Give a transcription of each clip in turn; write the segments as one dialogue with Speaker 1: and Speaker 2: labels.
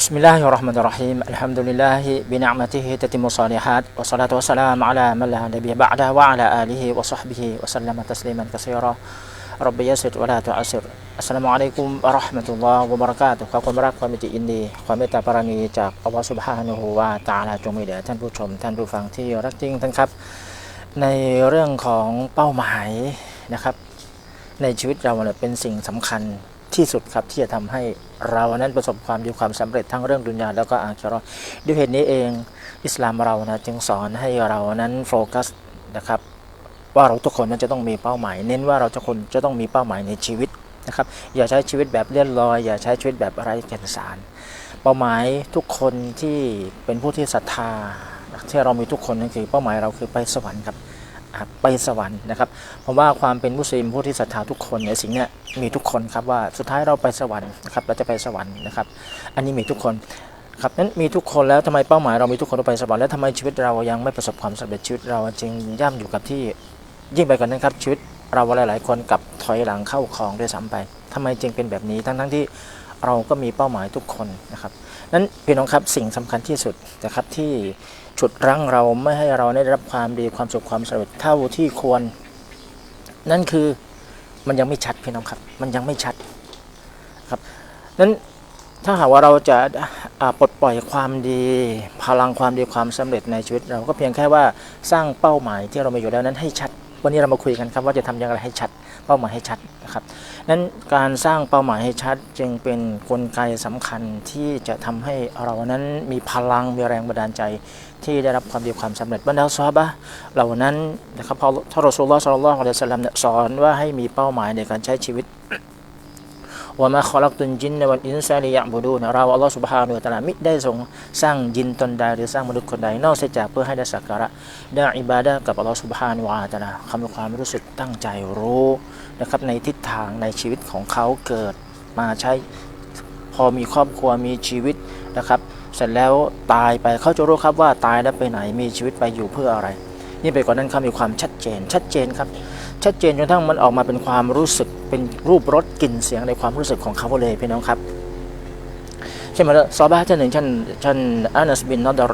Speaker 1: بسم الله الرحمن الرحيم الحمد لله بنعمته تتم الصالحات والصلاة والسلام على من لا نبي بعده وعلى آله وصحبه وسلم تسليما كثيرا رب يسر ولا تعسر السلام عليكم ورحمة الله وبركاته ขอความรักความมิตรอินดี ความเมตตาปราณีจากอัลลอฮฺสุบฮานะฮูวาตะอาลาจงมีแด่ท่านผู้ชม ท่านผู้ฟังที่รักจริงท่านครับ ในเรื่องของเป้าหมายนะครับ ในชีวิตเราเนี่ยเป็นสิ่งสำคัญ ที่สุดครับที่จะทำให้เรานั้นประสบความดีความสำเร็จทั้งเรื่องดุนยาแล้วก็อาคิเราะห์ด้วยเหตุนี้เองอิสลามเรานะจึงสอนให้เรานั้นโฟกัสนะครับว่าเราทุกคนนั้นจะต้องมีเป้าหมาย เน้นว่าเราทุกคนจะต้องมีเป้าหมายในชีวิตนะครับอย่าใช้ชีวิตแบบเลื่อนลอย อย่าใช้ชีวิตแบบไร้แก่นสาร เป้าหมายทุกคนที่เป็นผู้ที่ศรัทธาที่เรามีทุกคนนั่นคือเป้าหมายเราคือไปสวรรค์ครับ ไปสวรรค์นะครับผมว่าความเป็นมุสลิมผู้ที่ศรัทธาทุกคนในยสิ่งเนี้ยมีทุกคนครับว่าสุดท้ายเราไปสวรรค์นะครับเราจะไปสวรรค์นะครับ อันนี้มีทุกคนครับนั้นมีทุกคนแล้วทำไมเป้าหมายเรามีทุกคนเราไปสวรรค์แล้วทำไมชีวิตเรายังไม่ประสบความสำเร็จชีวิตเราจึงย่ำอยู่กับที่ยิ่งไปกว่านั้นครับชีวิตเราหลายๆคนกับถอยหลังเข้าคลองด้วยซ้ำไปทำไมจึงเป็นแบบนี้ทั้งๆที่ เราก็มีเป้าหมายทุกคนนะครับนั้นพี่น้องครับสิ่งสำคัญที่สุดนะครับที่ฉุดรั้งเราไม่ให้เราได้รับความดีความสุขความสำเร็จเท่าที่ควร นั่นคือมันยังไม่ชัดพี่น้องครับ มันยังไม่ชัดครับนั้นถ้าหากว่าเราจะปลดปล่อยความดีพลังความดีความสำเร็จในชีวิต เราก็เพียงแค่ว่าสร้างเป้าหมายที่เรามีอยู่แล้วนั้นให้ชัด วันนี้เรามาคุยกันครับว่าจะทำอย่างไรให้ชัด เป้าหมายให้ชัดนะครับนั้นการสร้างเป้าหมายให้ชัดจึงเป็นนกลไกสำคัญที่จะทำให้เรานั้นมีพลังมีแรงบันดาลใจที่ได้รับความดีความสำเร็จบรรดาซอฮาบะเหล่านั้นนะครับพอท่านรอสูลลอฮ์ศ็อลลัลลอฮุอะลัยฮิวะซัลลัมเนี่ยสอนว่าให้มีเป้าหมายในการใช้ชีวิตว่ามาขอลักตุนจินในวันอินซาลียะบูดูนะเราอัลลอฮ์สุบฮานุตะลามิได้ทรงสร้างยินตนใดหรือสร้างมนุษย์คนใดนอกเสียจากเพื่อให้ได้สักการะได้อิบาดะกับอัลลอฮ์สุบฮานุวะตะลาคำความรู้สึกตั้งใจรู้ นะครับในทิศทางในชีวิตของเขาเกิดมาใช้พอมีครอบครัวมีชีวิตนะครับ เสร็จแล้วตายไปเขาจะรู้ครับว่าตายแล้วไปไหนมีชีวิตไปอยู่เพื่ออะไร นี่ไปกว่านั้นเขามีความชัดเจน ชัดเจนครับ ชัดเจนจนทั้งมันออกมาเป็นความรู้สึกเป็นรูปรสกลิ่นเสียงในความรู้สึกของเขาเลยพี่น้องครับใช่ไหมล่ะซอบาท่านหนึ่งท่านท่านอานัสบินนอดร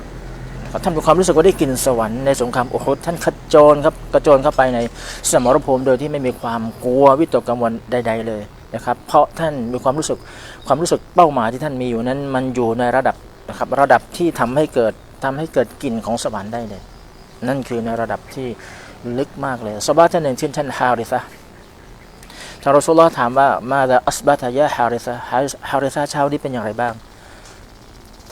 Speaker 1: ท่านมีความรู้สึกว่าได้กลิ่นสวรรค์ในสงครามโอ้โหท่านขจรครับกระโจนเข้าไปในสมรภูมิโดยที่ไม่มีความกลัววิตกกังวลใด ๆ เลยนะครับ เพราะท่านมีความรู้สึกความรู้สึกเป้าหมายที่ท่านมีอยู่นั้น มันอยู่ในระดับนะครับระดับที่ทำให้เกิดทำให้เกิดกลิ่นของสวรรค์ได้เลย นั่นคือในระดับที่ลึกมากเลยซอบ้าท่านหนึ่งชื่อท่านฮาริซะทางรอสูลลอฮ์ถามว่ามาดาอัสบาตายะฮาริซะฮาริซะฮาริซะช้านี้เป็นอย่างไรบ้าง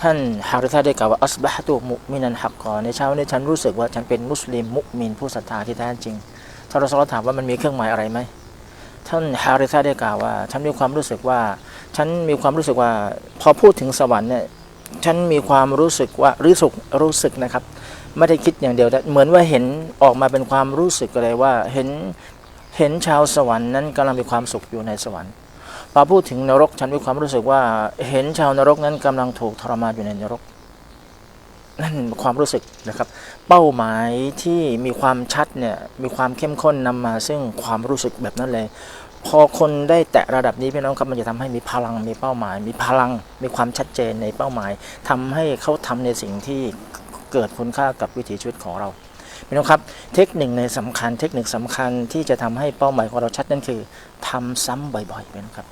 Speaker 1: ท่านฮาริซะได้กล่าวว่าอัสบะฮ์ตุมุมินันฮักกอในเช้านี้ฉันรู้สึกว่าฉันเป็นมุสลิมมุมินผู้ศรัทธาที่แท้จริงท่างรอสูลลอฮ์ถามว่ามันมีเครื่องหมายอะไรไหมท่านฮาริซะได้กล่าวว่า ฉันมีความรู้สึกว่า ฉันมีความรู้สึกว่า พอพูดถึงสวรรค์เนี่ยฉันมีความรู้สึกว่ารู้สึกรู้สึกนะครับ ไม่ได้คิดอย่างเดียวแต่เหมือนว่าเห็นออกมาเป็นความรู้สึกเลยว่าเห็นเห็นชาวสวรรค์นั้นกำลังมีความสุขอยู่ในสวรรค์ พอพูดถึงนรกฉันมีความรู้สึกว่า เห็นชาวนรกนั้นกำลังถูกทรมานอยู่ในนรก นั่นความรู้สึกนะครับ เป้าหมายที่มีความชัดเนี่ยมีความเข้มข้นนำมา ซึ่งความรู้สึกแบบนั้นเลย พอคนได้แตะระดับนี้พี่น้องครับมันจะทำให้มีพลังมีเป้าหมาย มีพลังมีความชัดเจนในเป้าหมายทำให้เขาทำในสิ่งที่เกิดคุณค่ากับวิถีชีวิตของเราพี่น้องครับเทคนิคในสำคัญเทคนิคสำคัญที่จะทำให้เป้าหมายของเราชัดนั่นคือทำซ้ำบ่อยๆพี่น้องครับ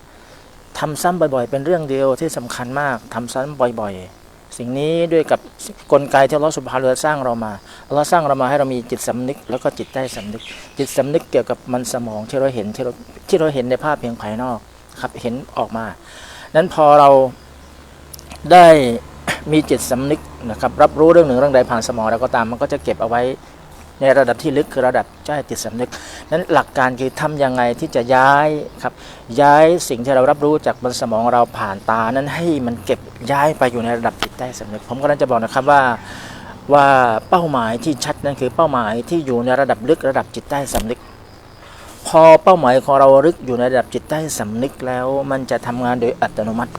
Speaker 1: ทำซ้ำบ่อยๆ เป็นเรื่องเดียวที่สำคัญมากทำซ้ำบ่อยๆ สิ่งนี้ด้วยกับกลไกที่เราสุภาเรือสร้างเรามาเราสร้างเรามาให้เรามีจิตสำนึก แล้วก็จิตใต้สำนึก จิตสำนึกเกี่ยวกับมันสมองที่เราเห็นที่เราที่เราเห็นในภาพเพียงภายนอกครับเห็นออกมา นั้นพอเราได้มีจิตสำนึกนะครับรับรู้เรื่องหนึ่งเรื่องใดผ่านสมองแล้วก็ตามมันก็จะเก็บเอาไว้ ในระดับที่ลึกคือระดับใต้จิตสำนึก นั้นหลักการคือทำยังไงที่จะย้ายครับย้ายสิ่งที่เรารับรู้จากบนสมองเราผ่านตานั้นให้มันเก็บย้ายไปอยู่ในระดับจิตใต้สำนึก ผมก็เลยจะบอกนะครับว่าว่าเป้าหมายที่ชัดนั่นคือเป้าหมายที่อยู่ในระดับลึกระดับจิตใต้สำนึก พอเป้าหมายของเราลึกอยู่ในระดับจิตใต้สำนึกแล้ว มันจะทำงานโดยอัตโนมัติ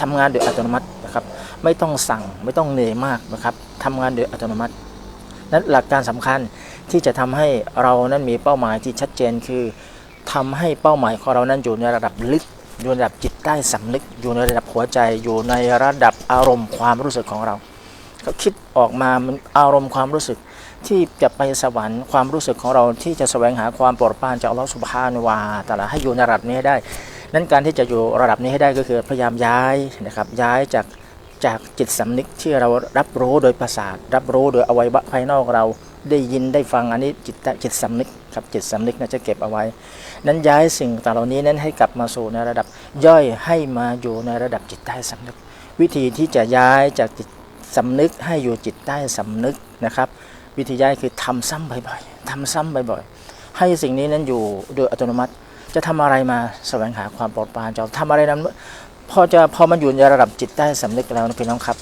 Speaker 1: ทำงานโดยอัตโนมัตินะครับ ไม่ต้องสั่งไม่ต้องเหนื่อยมากนะครับทำงานโดยอัตโนมัติ นั้นหลักการสำคัญที่จะทำให้เรานั้นมีเป้าหมายที่ชัดเจนคือทำให้เป้าหมายของเรานั้นอยู่ในระดับลึกอยู่ในระดับจิตใต้ใต้สำนึก อยู่ในระดับหัวใจอยู่ในระดับอารมณ์ความรู้สึกของเราเขาคิดออกมามันอารมณ์ความรู้สึกที่จะไปสวรรค์ความรู้สึกของเราที่จะแสวงหาความโปรดปรานจากอัลลอฮฺสุบฮานวาตะอาลาให้อยู่ในระดับนี้ให้ได้ นั้นการที่จะอยู่ระดับนี้ให้ได้ก็คือพยายามย้ายนะครับย้ายจาก จากจิตสำนึกที่เรารับรู้โดยประสาท รับรู้โดยอวัยวะภายนอกเราได้ยินได้ฟังอันนี้จิตจิตสำนึกครับจิตสำนึกนะจะเก็บเอาไว้ นั้นย้ายสิ่งต่างเหล่านี้นั้นให้กลับมาสู่ในระดับย่อยให้มาอยู่ในระดับจิตใต้สำนึก วิธีที่จะย้ายจากจิตสำนึกให้อยู่จิตใต้สำนึกนะครับ วิธีย้ายคือทำซ้ำบ่อยๆทำซ้ำบ่อยๆให้สิ่งนี้นั้นอยู่โดยอัตโนมัติ จะทำอะไรมาแสวงหาความโปรดปรานจะทำอะไรนั้น พอจะพอมันอยู่ในระดับจิตใต้สำนึกแล้วนะพี่น้องครับ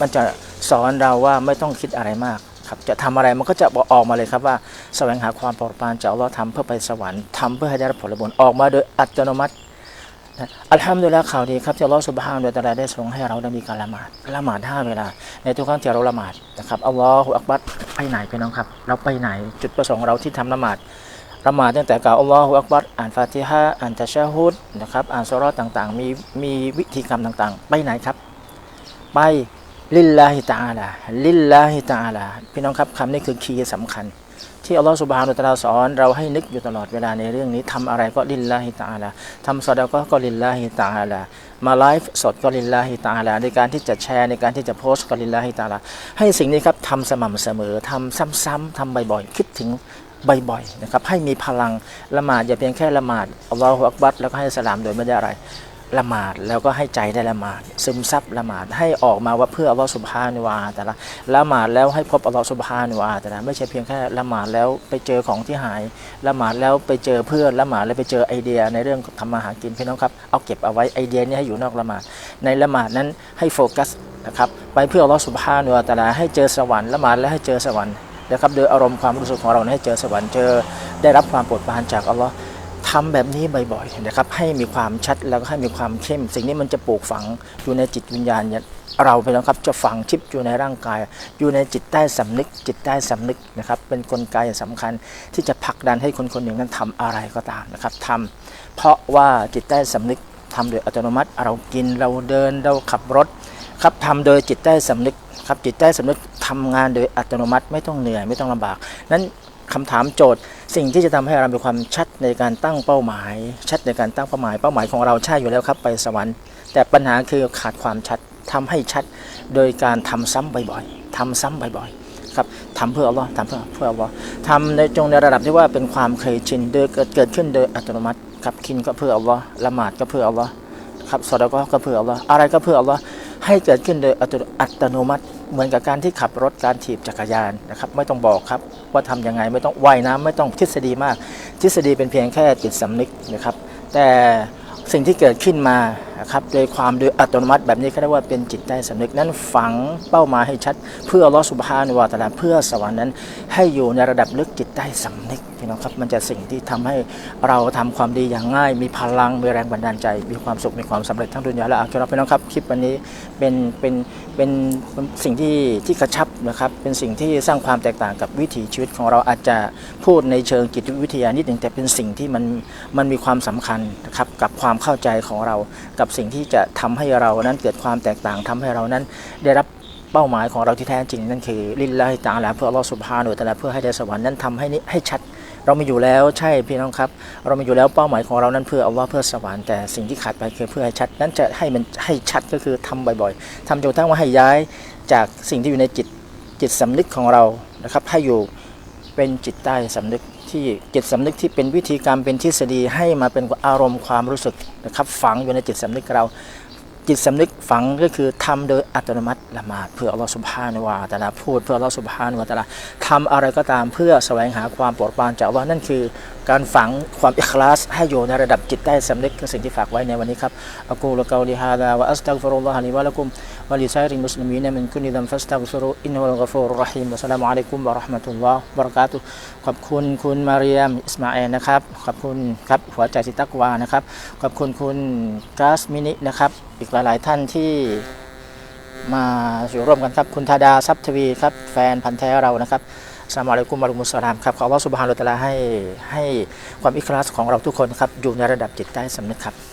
Speaker 1: มันจะสอนเราว่าไม่ต้องคิดอะไรมากครับจะทำอะไรมันก็จะออกมาเลยครับว่าแสวงหาความโปรดปานจากอัลลอฮ์ทำเพื่อไปสวรรค์ทำเพื่อให้ได้รับผลบุญออกมาโดยอัตโนมัติอัลฮัมดุลิลละข่าวดีครับที่อัลลอฮ์สุบฮานะฮูวะตะอาลาได้ทรงให้เราได้มีการละหมาดละหมาดห้าเวลา ในทุกครั้งที่เราละหมาดนะครับอัลลอฮฺอักบัรไปไหนพี่น้องครับ เราไปไหนจุดประสงค์เราที่ทำละหมาด ละหมาดตั้งแต่กล่าวอัลลอฮฺอักบัรอ่านฟาติฮะอ่านตะชะฮุดนะครับอ่านสุราะห์ต่างๆ มีมีวิธีกรรมต่างๆ ไปไหนครับ ไปลิลลาฮิตะอาลาลิลลาฮิตะอาลาพี่น้องครับคำนี้คือคีย์สำคัญ ที่อัลลอฮฺสุบฮานุตะอาลาสอนเราให้นึกอยู่ตลอดเวลาในเรื่องนี้ทำอะไรก็ลิลลาฮิตะอาลาทำซอดาก็ก็ลิลลาฮิตะอาลามาไลฟ์สดก็ลิลลาฮิตะอาลาในการที่จะแชร์ในการที่จะโพสต์ก็ลิลลาฮิตะอาลาให้สิ่งนี้ครับทำสม่ำเสมอทำซ้ำๆทำบ่อยๆคิดถึง บ่อยๆนะครับให้มีพลังละหมาดอย่าเพียงแค่ละหมาดอัลลอฮฺอักบัรแล้วก็ให้สลามโดยไม่ได้อะไรละหมาดแล้วก็ให้ใจได้ละหมาด ซึมซับละหมาดให้ออกมาว่าเพื่ออัลลอฮฺสุบฮานวาแต่ละละหมาดแล้วให้พบอัลลอฮฺสุบฮานวาแต่ละไม่ใช่เพียงแค่ละหมาดแล้วไปเจอของที่หายละหมาดแล้วไปเจอเพื่อนละหมาดแล้วไปเจอไอเดียในเรื่องทำมาหากินพี่น้องครับเอาเก็บเอาไว้ไอเดียนี้ให้อยู่นอกละหมาด ในละหมาดนั้นให้โฟกัสนะครับไปเพื่ออัลลอฮฺสุบฮานวาแต่ละให้เจอสวรรค์ละหมาดแล้วให้เจอสวรรค์ นะครับโดยอารมณ์ความรู้สึกของเราให้เจอสวรรค์เจอได้รับความโปรดปรานจากอัลลอฮ์ทำแบบนี้บ่อยๆนะครับให้มีความชัดแล้วก็ให้มีความเข้ม สิ่งนี้มันจะปลูกฝังอยู่ในจิตวิญญาณเราไปแล้วครับจะฝังชิปอยู่ในร่างกาย อยู่ในจิตใต้สำนึก จิตใต้สำนึกนะครับเป็นนกลไกสำคัญที่จะผลักดันให้คนคนหนึ่งนั้นทำอะไรก็ตามนะครับทำเพราะว่าจิตใต้สำนึกทำโดยอัตโนมัติ เรากินเราเดินเราขับรถครับทำโดยจิตใต้สำนึกครับจิตใต้สำนึก ทำงานโดยอัตโนมัติไม่ต้องเหนื่อยไม่ต้องลำบาก นั้นคำถามโจทย์ สิ่งที่จะทำให้เรามีความชัดในการตั้งเป้าหมาย ชัดในการตั้งเป้าหมาย เป้าหมายของเราใช่อยู่แล้วครับไปสวรรค์ แต่ปัญหาคือขาดความชัดทำให้ชัดโดยการทำซ้ำบ่อยๆทำซ้ำบ่อยๆครับทำเพื่ออัลลอฮ์ทำเพื่อเพื่ออัลลอฮ์ทำในจงในระดับที่ว่าเป็นความเคยชินโดยเกิดเกิดขึ้นโดยอัตโนมัติครับกินก็เพื่ออัลลอฮ์ละหมาดก็เพื่ออัลลอฮ์ครับสอดก็ก็เพื่ออัลลอฮ์อะไรก็เพื่ออัลลอฮ์ให้เกิดขึ้นโดยอัตโนมัติ เหมือนกับการที่ขับรถการถีบจักรยานนะครับไม่ต้องบอกครับว่าทำยังไงไม่ต้องว่ายน้ำไม่ต้องทฤษฎีมาก ทฤษฎีเป็นเพียงแค่จิตสำนึกนะครับ แต่สิ่งที่เกิดขึ้นมา นะครับโดยความโดยอัตโนมัติแบบนี้ก็เรียกว่าเป็นจิตใต้สำนึกนั้นฝังเป้าหมายให้ชัด เพื่อลอสุบฮานุวาตะลาเพื่อสวรรค์นั้น ให้อยู่ในระดับลึกจิตใต้สำนึกพี่น้องครับมันจะสิ่งที่ทำให้เราทำความดีอย่างง่าย มีพลังมีแรงบันดาลใจ มีความสุขมีความสำเร็จทั้งดุนยาและอาคิเราะห์พี่น้องครับคลิปวันนี้เป็นเป็นเป็นสิ่งที่ที่กระชับนะครับเป็นสิ่งที่สร้างความแตกต่างกับวิถีชีวิตของเราอาจจะพูดในเชิงจิตวิทยานิดหนึ่งแต่เป็นสิ่งที่มันมันมีความสำคัญนะครับกับความเข้าใจของเรากับสิ่งที่จะทำให้เรานั้นเกิดความแตกต่างทำให้เรานั้นได้รับเป้าหมายของเราที่แท้จริงนั่นคือลิลลาฮิตาลาเพื่ออัลลอฮฺสุบฮานุวะตะลาเพื่อให้ได้สวรรค์นั้นทำให้นี้ให้ชัด เรามีอยู่แล้วใช่พี่น้องครับ เรามีอยู่แล้วเป้าหมายของเรานั้นเพื่ออัลลอฮ์เพื่อสวรรค์แต่สิ่งที่ขาดไปคือเพื่อให้ชัด นั้นจะให้มันให้ชัดก็คือทำบ่อยๆทำจนทั่งว่าให้ย้ายจากสิ่งที่อยู่ในจิตจิตสำนึกของเรานะครับให้อยู่เป็นจิตใต้สำนึก ที่จิตสำนึกที่เป็นวิธีการเป็นทฤษฎีให้มาเป็นอารมณ์ความรู้สึกนะครับฝังอยู่ในจิตสำนึกเราจิตสำนึกฝังก็คือทำโดยอัตโนมัติละหมาดเพื่ออัลลอฮฺสุบฮานวาตะอาลาพูดเพื่ออัลลอฮฺสุบฮานวาตะอาลาทำอะไรก็ตามเพื่อแสวงหาความโปรดปรานจากว่านั่นคือการฝังความอิคลาสให้อยู่ในระดับจิตใต้สำนึกคือสิ่งที่ฝากไว้ในวันนี้ครับอักูลกาลิฮาดาวะอัสตัฟรุลลอฮะลิวะละกุมวะลิซาริมุสลิมีนมินคุลิดัมฟัสตัฆฟิรุอินนัลกะฟูรุรเราะฮีมวะสลามุอะลัยกุมวะราะห์มะตุลลอฮ์บะเราะกาตุขอบคุณคุณมาเรียมอิสมาเอลนะครับขอบคุณครับหัวใจสิตักวานะครับขอบคุณคุณกาสมินินะครับอีกหลายๆท่านที่มาอยู่ร่วมกันครับคุณธาดาทรัพย์ทวีครับแฟนพันธ์แท้เรานะครับ สามอะลัยกุมารุมุสลามครับขอว่าสุบฮานุตะอาลาให้ให้ความอิคลาสของเราทุกคนครับอยู่ในระดับจิตใต้สำนึกครับ